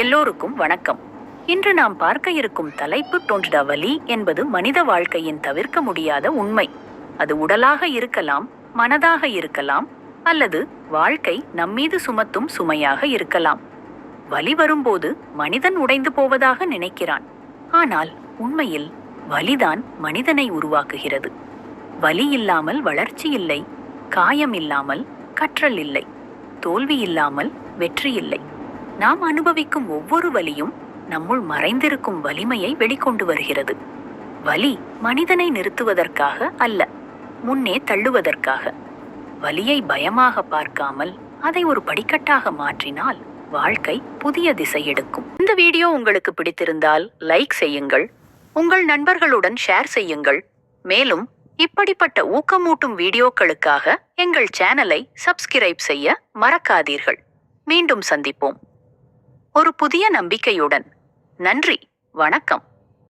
எல்லோருக்கும் வணக்கம். இன்று நாம் பார்க்க இருக்கும் தலைப்பு டொன்டா வலி என்பது மனித வாழ்க்கையின் தவிர்க்க முடியாத உண்மை. அது உடலாக இருக்கலாம் மனதாக இருக்கலாம் அல்லது வாழ்க்கை நம்மீது சுமத்தும் சுமையாக இருக்கலாம். வலி வரும்போது மனிதன் உடைந்து போவதாக நினைக்கிறான். ஆனால் உண்மையில் வலிதான் மனிதனை உருவாக்குகிறது. வலி இல்லாமல் வளர்ச்சி இல்லை காயம் இல்லாமல் கற்றல் இல்லை தோல்வி இல்லாமல் வெற்றி இல்லை. நாம் அனுபவிக்கும் ஒவ்வொரு வலியும் நம்முள் மறைந்திருக்கும் வலிமையை வெளிக்கொண்டு வருகிறது. வலி மனிதனை நிறுத்துவதற்காக அல்ல முன்னே தள்ளுவதற்காக. வலியை பயமாக பார்க்காமல் அதை ஒரு படிக்கட்டாக மாற்றினால் வாழ்க்கை புதிய திசை எடுக்கும். இந்த வீடியோ உங்களுக்கு பிடித்திருந்தால் லைக் செய்யுங்கள் உங்கள் நண்பர்களுடன் ஷேர் செய்யுங்கள். மேலும் இப்படிப்பட்ட ஊக்கமூட்டும் வீடியோக்களுக்காக எங்கள் சேனலை சப்ஸ்கிரைப் செய்ய மறக்காதீர்கள். மீண்டும் சந்திப்போம். ஒரு புதிய நம்பிக்கையுடன். நன்றி. வணக்கம்.